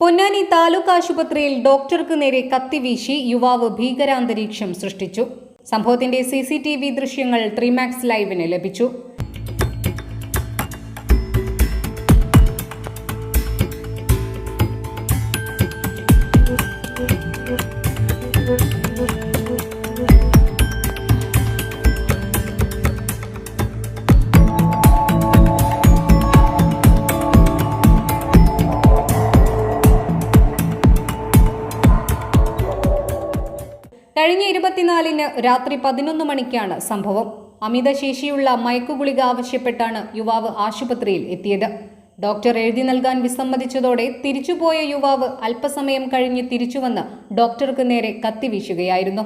പൊന്നാനി താലൂക്ക് ആശുപത്രിയിൽ ഡോക്ടർക്ക് നേരെ കത്തിവീശി യുവാവ് ഭീകരാന്തരീക്ഷം സൃഷ്ടിച്ചു. സംഭവത്തിന്റെ സി ദൃശ്യങ്ങൾ ത്രിമാക്സ് ലൈവിന് ലഭിച്ചു. കഴിഞ്ഞ ഇരുപത്തിനാലിന് രാത്രി പതിനൊന്ന് മണിക്കാണ് സംഭവം. അമിതശേഷിയുള്ള മയക്കുഗുളിക ആവശ്യപ്പെട്ടാണ് യുവാവ് ആശുപത്രിയിൽ എത്തിയത്. ഡോക്ടർ എഴുതി നൽകാൻ വിസമ്മതിച്ചതോടെ തിരിച്ചുപോയ യുവാവ് അല്പസമയം കഴിഞ്ഞ് തിരിച്ചുവന്ന് ഡോക്ടർക്ക് നേരെ കത്തിവീശുകയായിരുന്നു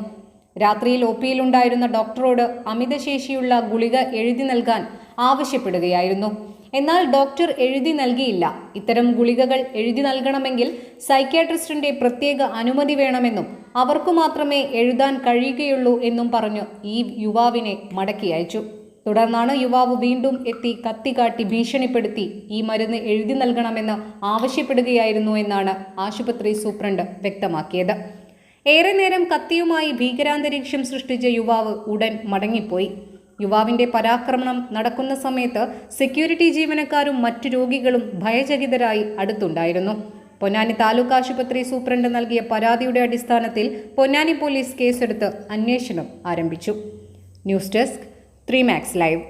രാത്രിയിൽ ഒ പിയിലുണ്ടായിരുന്ന ഡോക്ടറോട് അമിതശേഷിയുള്ള ഗുളിക എഴുതി നൽകാൻ ആവശ്യപ്പെടുകയായിരുന്നു. എന്നാൽ ഡോക്ടർ എഴുതി നൽകിയില്ല. ഇത്തരം ഗുളികകൾ എഴുതി നൽകണമെങ്കിൽ സൈക്യാട്രിസ്റ്റിന്റെ പ്രത്യേക അനുമതി വേണമെന്നും അവർക്കു മാത്രമേ എഴുതാൻ കഴിയുകയുള്ളൂ എന്നും പറഞ്ഞു ഈ യുവാവിനെ മടക്കി അയച്ചു. തുടർന്നാണ് യുവാവ് വീണ്ടും എത്തി കത്തി കാട്ടി ഭീഷണിപ്പെടുത്തി ഈ മരുന്ന് എഴുതി നൽകണമെന്ന് ആവശ്യപ്പെടുകയായിരുന്നു എന്നാണ് ആശുപത്രി സൂപ്രണ്ട് വ്യക്തമാക്കിയത്. ഏറെ നേരം കത്തിയുമായി ഭീകരാന്തരീക്ഷം സൃഷ്ടിച്ച യുവാവ് ഉടൻ മടങ്ങിപ്പോയി. യുവാവിന്റെ പരാക്രമണം നടക്കുന്ന സമയത്ത് സെക്യൂരിറ്റി ജീവനക്കാരും മറ്റു രോഗികളും ഭയചകിതരായി അടുത്തുണ്ടായിരുന്നു. പൊന്നാനി താലൂക്ക് ആശുപത്രി സൂപ്രണ്ട് നൽകിയ പരാതിയുടെ അടിസ്ഥാനത്തിൽ പൊന്നാനി പോലീസ് കേസെടുത്ത് അന്വേഷണം ആരംഭിച്ചു. News desk three max live.